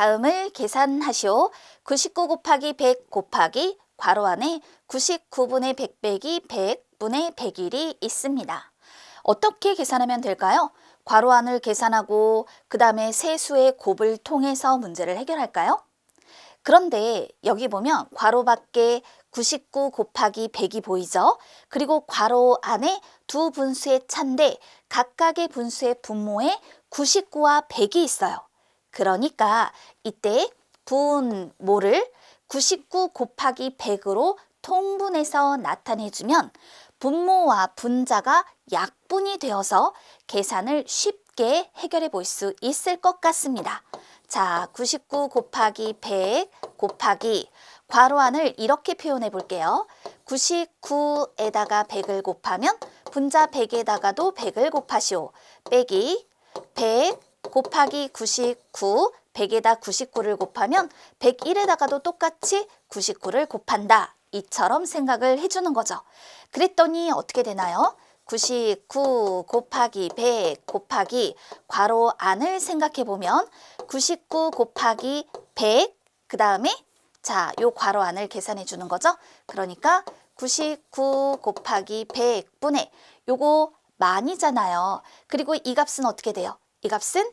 다음을 계산하시오. 99 곱하기 100 곱하기 괄호 안에 99분의 100 빼기 100분의 100일이 있습니다. 어떻게 계산하면 될까요? 괄호 안을 계산하고 그 다음에 세수의 곱을 통해서 문제를 해결할까요? 그런데 여기 보면 괄호 밖에 99 곱하기 100이 보이죠? 그리고 괄호 안에 두 분수의 차인데 각각의 분수의 분모에 99와 100이 있어요. 그러니까 이때 분모를 99 곱하기 100으로 통분해서 나타내주면 분모와 분자가 약분이 되어서 계산을 쉽게 해결해 볼 수 있을 것 같습니다. 자, 99 곱하기 100 곱하기 괄호 안을 이렇게 표현해 볼게요. 99에다가 100을 곱하면 분자 100에다가도 100을 곱하시오. 빼기 100 곱하기 99 100에다 99를 곱하면 101에다가도 똑같이 99를 곱한다. 이처럼 생각을 해주는 거죠. 그랬더니 어떻게 되나요? 99 곱하기 100 곱하기 괄호 안을 생각해 보면 99 곱하기 100 그 다음에 자, 요 괄호 안을 계산해 주는 거죠. 그러니까 99 곱하기 100분의 요거 만이잖아요. 그리고 이 값은 어떻게 돼요? 이 값은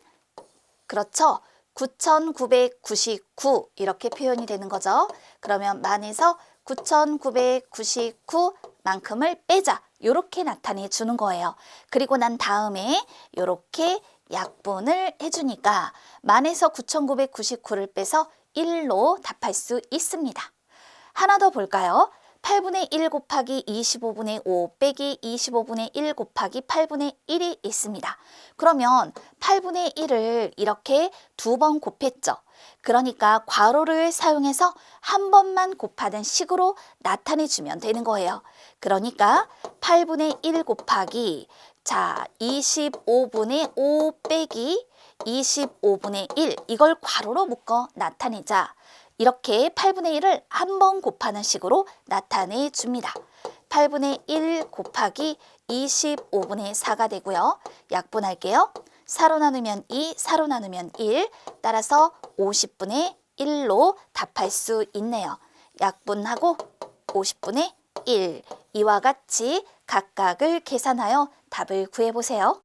그렇죠. 9,999 이렇게 표현이 되는 거죠. 그러면 만에서 9,999만큼을 빼자. 이렇게 나타내 주는 거예요. 그리고 난 다음에 이렇게 약분을 해주니까 만에서 9,999를 빼서 1로 답할 수 있습니다. 하나 더 볼까요? 8분의 1 곱하기 25분의 5 빼기 25분의 1 곱하기 8분의 1이 있습니다. 그러면 8분의 1을 이렇게 두 번 곱했죠. 그러니까 괄호를 사용해서 한 번만 곱하는 식으로 나타내주면 되는 거예요. 그러니까 8분의 1 곱하기 자 25분의 5 빼기 25분의 1 이걸 괄호로 묶어 나타내자. 이렇게 8분의 1을 한 번 곱하는 식으로 나타내 줍니다. 8분의 1 곱하기 25분의 4가 되고요. 약분할게요. 4로 나누면 2, 4로 나누면 1, 따라서 50분의 1로 답할 수 있네요. 약분하고 50분의 1, 이와 같이 각각을 계산하여 답을 구해보세요.